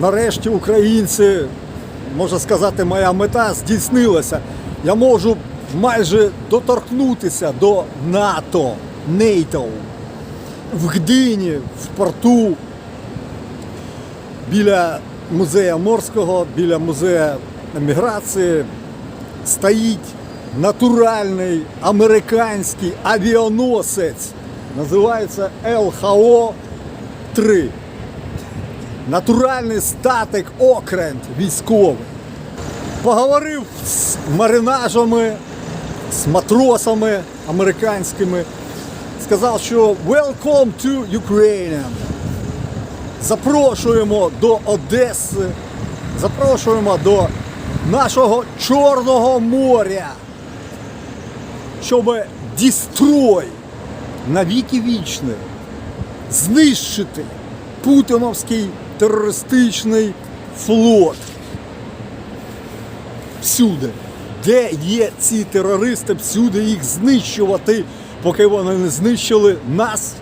нарешті українці, можна сказати, моя мета здійснилася. Я можу майже доторкнутися до НАТО, НАТО. В Гдині, в порту, біля музею морського, біля музею еміграції стоїть натуральний американський авіаносець. Називається ЛХО-3. Натуральний статик окрент військовий. Поговорив з маринажами, з матросами американськими. Сказав, що welcome to Ukraine. Запрошуємо до Одеси, запрошуємо до нашого Чорного моря, щоб дістрой навіки вічний знищити путіновський терористичний флот. Всюди. Де є ці терористи, всюди їх знищувати, поки вони не знищили нас,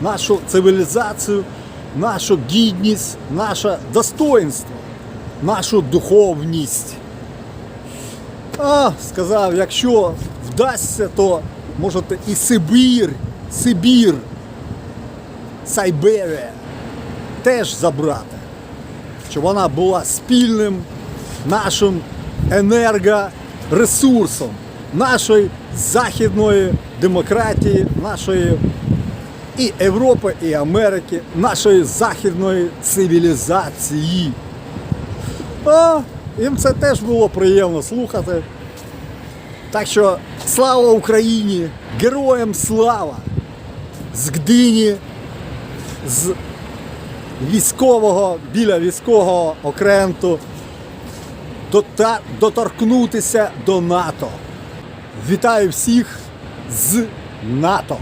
нашу цивілізацію, нашу гідність, наше достоинство, нашу духовність. А, сказав, якщо вдасться, то можете і Сибір, Сибір, Сайберія теж забрати, щоб вона була спільним нашим енергоресурсом нашої західної демократії, нашої і Європи, і Америки, нашої західної цивілізації. А, їм це теж було приємно слухати. Так що слава Україні! Героям слава! З Гдині, з військового, біля військового окренту доторкнутися до НАТО. Вітаю всіх з НАТО,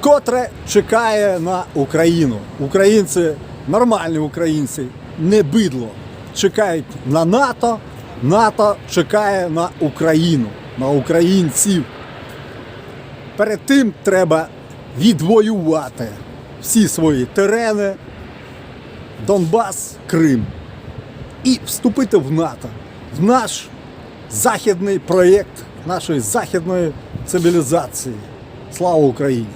котре чекає на Україну. Українці, нормальні українці, не бидло. Чекають на НАТО, НАТО чекає на Україну, на українців. Перед тим треба відвоювати всі свої терени, Донбас, Крим і вступити в НАТО, в наш західний проєкт нашої західної цивілізації. Слава Україні!